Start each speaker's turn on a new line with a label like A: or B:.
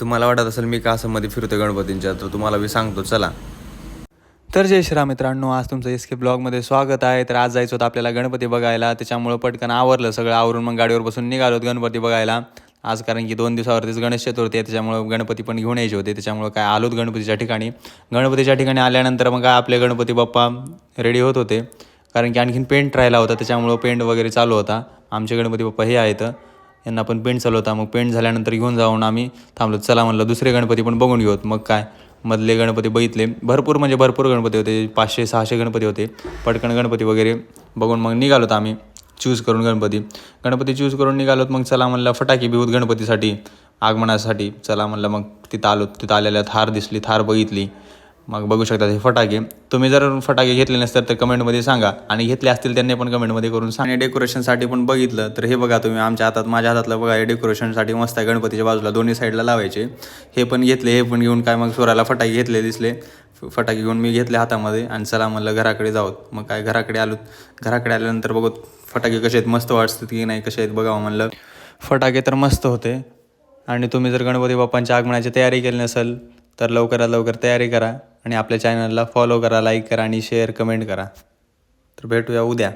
A: तुम्हाला वाटत असेल मी का असं मध्ये फिरतो गणपतींच्या? तर तुम्हाला मी सांगतो चला.
B: तर जय श्रीराम मित्रांनो आज तुमचं एस के ब्लॉगमध्ये स्वागत आहे. तर आज जायचं होतं आपल्याला गणपती बघायला. त्याच्यामुळं पटकन आवरलं सगळं. आवरून मग गाडीवर बसून निघालो गणपती बघायला. आज कारण की दोन दिवसावरतीच गणेश चतुर्थी आहे. त्याच्यामुळं गणपती पण घेऊन यायचे होते. त्याच्यामुळं काय आलोत गणपतीच्या ठिकाणी. गणपतीच्या ठिकाणी आल्यानंतर मग काय आपले गणपती बाप्पा रेडी होत होते. कारण की आणखीन पेंट राहिला होता. त्याच्यामुळं पेंट वगैरे चालू होता. आमचे गणपती बाप्पा हे आहेत. यांना पण पेंट चालू होता मग पेंट झाल्यानंतर घेऊन जाऊन आम्ही थांबलो. चला म्हणलं दुसरे गणपती पण बघून घेऊत. मग काय? मधले गणपती बघितले. भरपूर म्हणजे भरपूर गणपती होते. पाचशे सहाशे गणपती होते. पटकन गणपती वगैरे बघून मग निघालोत आम्ही. चूज करून गणपती. गणपती चूज करून निघालोत मग चला म्हणलं फटाके बिहूत गणपतीसाठी आगमनासाठी. चला म्हणलं मग तिथं आलो. तिथं आलेल्या थार दिसली थार बघितली. मग बघू शकता हे फटाके. तुम्ही जर फटाके घेतले नसतात तर कमेंटमध्ये सांगा. आणि घेतले असतील त्यांनी पण कमेंटमध्ये करून सांगा. आणि डेकोरेशनसाठी पण बघितलं तर हे बघा तुम्ही आमच्या हातात माझ्या हातातलं बघा हे डेकोरेशनसाठी मस्त आहे गणपतीच्या बाजूला दोन्ही साईडला लावायचे. हे पण घेतले हे पण घेऊन काय मग स्वराला फटाके घेतले दिसले. फटाके घेऊन मी घेतले हातामध्ये आणि चला म्हणलं घराकडे जाऊत. मग काय घराकडे आलो घराकडे आल्यानंतर बघत फटाके कसे आहेत मस्त वाटतात की नाही कसे आहेत बघावं म्हणलं. फटाके तर मस्त होते. आणि तुम्ही जर गणपती बाप्पांच्या आगमनाची तयारी केली नसेल तर लवकरात लवकर तयारी करा. आणि आपल्या चॅनलला फॉलो करा लाईक करा आणि शेअर कमेंट करा. तर भेटूया उद्या.